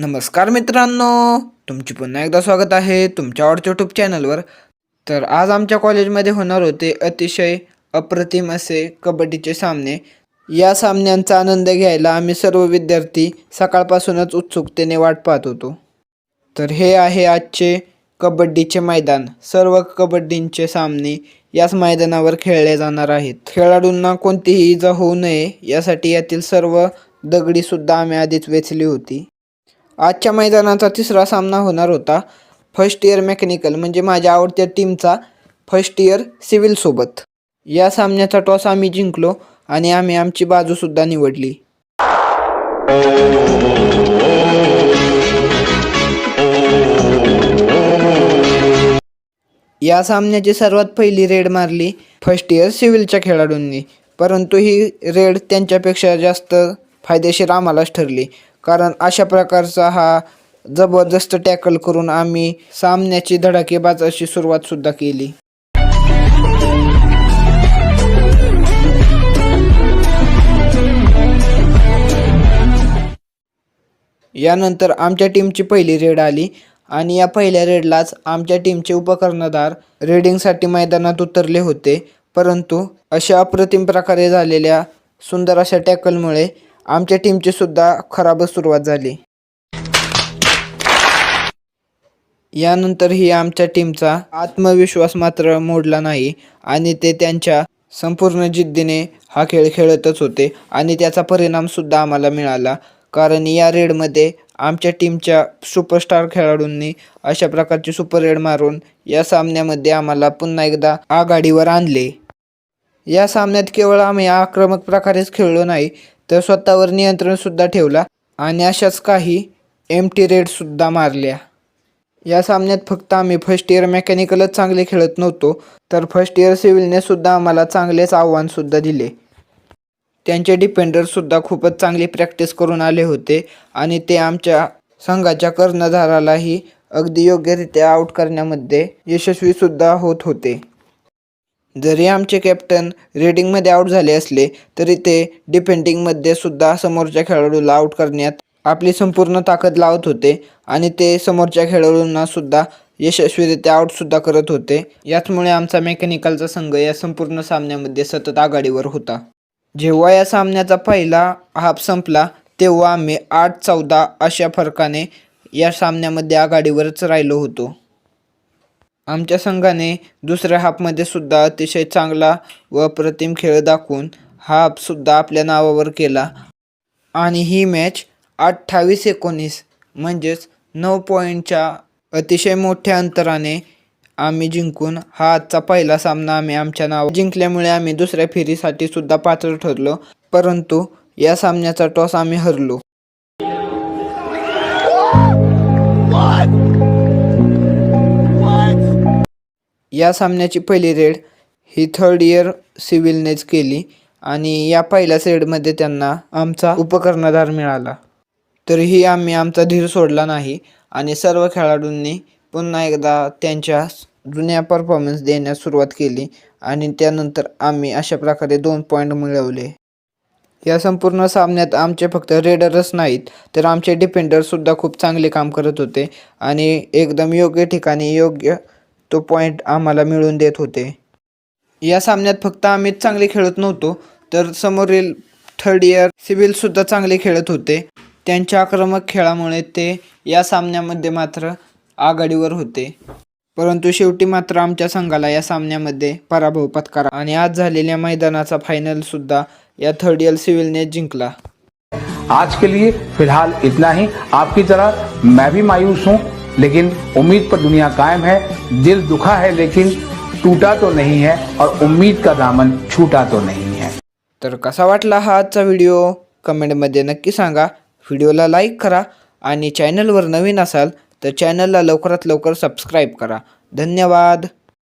नमस्कार मित्रांनो तुमचे पुन्हा एकदा स्वागत आहे तुमच्या आवडच्या यूट्यूब चॅनलवर तर आज आमच्या कॉलेजमध्ये होणार होते अतिशय अप्रतिम असे कबड्डीचे सामने. या सामन्यांचा आनंद घ्यायला आम्ही सर्व विद्यार्थी सकाळपासूनच उत्सुकतेने वाट पाहत होतो. तर हे आहे आजचे कबड्डीचे मैदान. सर्व कबड्डींचे सामने याच मैदानावर खेळले जाणार आहेत. खेळाडूंना कोणतीही इजा होऊ नये यासाठी यातील सर्व दगडीसुद्धा आम्ही आधीच वेचली होती. आजच्या मैदानाचा तिसरा सामना होणार होता फर्स्ट इयर मेकॅनिकल म्हणजे माझ्या आवडत्या टीमचा फर्स्ट इयर सिव्हिलसोबत या सामन्याचा टॉस आम्ही जिंकलो आणि आम्ही आमची बाजूसुद्धा निवडली. या सामन्याची सर्वात पहिली रेड मारली फर्स्ट इयर सिव्हिलच्या खेळाडूंनी परंतु ही रेड त्यांच्यापेक्षा जास्त फायदेशीर आम्हालाच ठरली. कारण अशा प्रकारचा हा जबरदस्त टॅकल करून आम्ही सामन्याची धडाकेबाज अशी सुरुवातसुद्धा केली. यानंतर आमच्या टीमची पहिली रेड आली आणि या पहिल्या रेडलाच आमच्या टीमचे उपकर्णधार रेडिंगसाठी मैदानात उतरले होते. परंतु अशा अप्रतिम प्रकारे झालेल्या सुंदर अशा टॅकलमुळे आमच्या टीमची सुद्धा खराबच सुरुवात झाली. यानंतरही आमच्या टीमचा आत्मविश्वास मात्र मोडला नाही आणि ते त्यांच्या संपूर्ण जिद्दीने हा खेळ खेळतच होते आणि त्याचा परिणामसुद्धा आम्हाला मिळाला. कारण या रेडमध्ये आमच्या टीमच्या सुपरस्टार खेळाडूंनी अशा प्रकारची सुपर रेड मारून या सामन्यामध्ये आम्हाला पुन्हा एकदा आघाडीवर आणले. या सामन्यात केवळ आम्ही आक्रमक प्रकारेच खेळलो नाही तर स्वतःवर नियंत्रणसुद्धा ठेवला आणि अशाच काही एम टी रेडसुद्धा मारल्या. या सामन्यात फक्त आम्ही फर्स्ट इयर मेकॅनिकलच चांगले खेळत नव्हतो तर फर्स्ट इयर सिव्हिलने सुद्धा आम्हाला चांगलेच आव्हानसुद्धा दिले. त्यांचे डिफेंडरसुद्धा खूपच चांगली प्रॅक्टिस करून आले होते आणि ते आमच्या संघाच्या कर्णधारालाही अगदी योग्यरित्या आऊट करण्यामध्ये यशस्वीसुद्धा होत होते. जरी आमचे कॅप्टन रेडिंगमध्ये आऊट झाले असले तरी ते डिफेंडिंगमध्ये सुद्धा समोरच्या खेळाडूला आऊट करण्यात आपली संपूर्ण ताकद लावत होते आणि ते समोरच्या खेळाडूंना सुद्धा यशस्वीरित्या आऊटसुद्धा करत होते. याचमुळे आमचा मेकॅनिकलचा संघ या संपूर्ण सामन्यामध्ये सतत आघाडीवर होता. जेव्हा या सामन्याचा पहिला हाफ संपला तेव्हा आम्ही आठ चौदा अशा फरकाने या सामन्यामध्ये आघाडीवरच राहिलो होतो. आमच्या संघाने दुसऱ्या हाफमध्ये सुद्धा अतिशय चांगला व अप्रतिम खेळ दाखवून हा हाफसुद्धा आपल्या नावावर केला. आणि ही मॅच अठ्ठावीस एकोणीस म्हणजेच नऊ पॉईंटच्या अतिशय मोठ्या अंतराने आम्ही जिंकून हा आजचा पहिला सामना आम्ही आमच्या नाव जिंकल्यामुळे आम्ही दुसऱ्या फेरीसाठी सुद्धा पात्र ठरलो. परंतु या सामन्याचा टॉस आम्ही हरलो. या सामन्याची पहिली रेड ही थर्ड इयर सिव्हिलनेच केली आणि या पहिल्याच रेडमध्ये त्यांना आमचा उपकर्णधार मिळाला. तरीही आम्ही आमचा धीर सोडला नाही आणि सर्व खेळाडूंनी पुन्हा एकदा त्यांच्या जुन्या परफॉर्मन्स देण्यास सुरुवात केली आणि त्यानंतर आम्ही अशा प्रकारे दोन पॉईंट मिळवले. या संपूर्ण सामन्यात आमचे फक्त रेडरच नाहीत तर आमचे डिफेंडरसुद्धा खूप चांगले काम करत होते आणि एकदम योग्य ठिकाणी योग्य तो पॉईंट आम्हाला मिळवून देत होते. या सामन्यात फक्त आम्हीच चांगले खेळत नव्हतो तर समोरील थर्ड इयर सिव्हिलसुद्धा चांगले खेळत होते. त्यांच्या आक्रमक खेळामुळे ते या सामन्यामध्ये मात्र आघाडीवर होते. परंतु शेवटी मात्र आमच्या संघाला या सामन्यामध्ये पराभव पत्करा आणि आज झालेल्या मैदानाचा फायनलसुद्धा या थर्ड इयर सिव्हिलने जिंकला. आज के लिए फिलहाल इतना ही. आपकी तरह मैं भी मायूस हूँ. लेकिन उम्मीद पर दुनिया कायम है दिल दुखा है लेकिन टूटा तो नहीं है और उम्मीद का दामन छूटा तो नहीं है। तर कसा वाटला हा आजचा व्हिडिओ कमेंटमध्ये नक्की सांगा. व्हिडिओला लाईक करा आणि चॅनलवर नवीन असाल तर चॅनलला लवकरात लवकर सबस्क्राईब करा. धन्यवाद.